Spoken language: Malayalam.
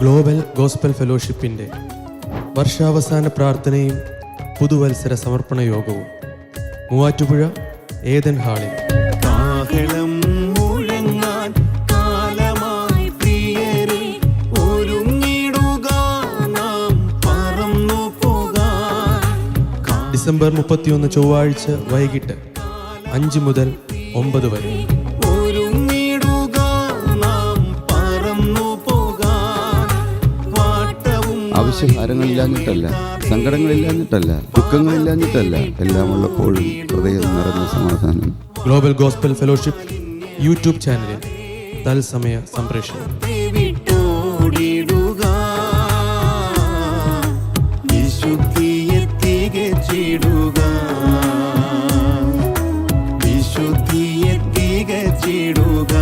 ഗ്ലോബൽ ഗോസ്പൽ ഫെലോഷിപ്പിന്റെ വർഷാവസാന പ്രാർത്ഥനയും പുതുവത്സര സമർപ്പണ യോഗവും. മൂവാറ്റുപുഴ ഏതൻ ഹാളിൽ. കാഹളം മുഴങ്ങാൻ കാലമായി പ്രിയരെ ഒരുങ്ങിടുക നാം പറന്നു ഡിസംബർ മുപ്പത്തിയൊന്ന് ചൊവ്വാഴ്ച വൈകിട്ട് അഞ്ച് മുതൽ ഒമ്പത് വരെ. ആവശ്യഭാരങ്ങളില്ലാഞ്ഞിട്ടല്ല സങ്കടങ്ങളില്ലാഞ്ഞിട്ടല്ല ദുഃഖങ്ങളില്ലാഞ്ഞിട്ടല്ല എല്ലാം ഉള്ളപ്പോഴും ഹൃദയം നിറഞ്ഞ സമാധാനം. ഗ്ലോബൽ ഗോസ്ബൽ ഫെലോഷിപ്പ് യൂട്യൂബ് ചാനലിൽ തത്സമയ സംപ്രേഷണം. വിശുദ്ധിയെ തികച്ചിടുക. വിശുദ്ധിയെ തികച്ചിടുക.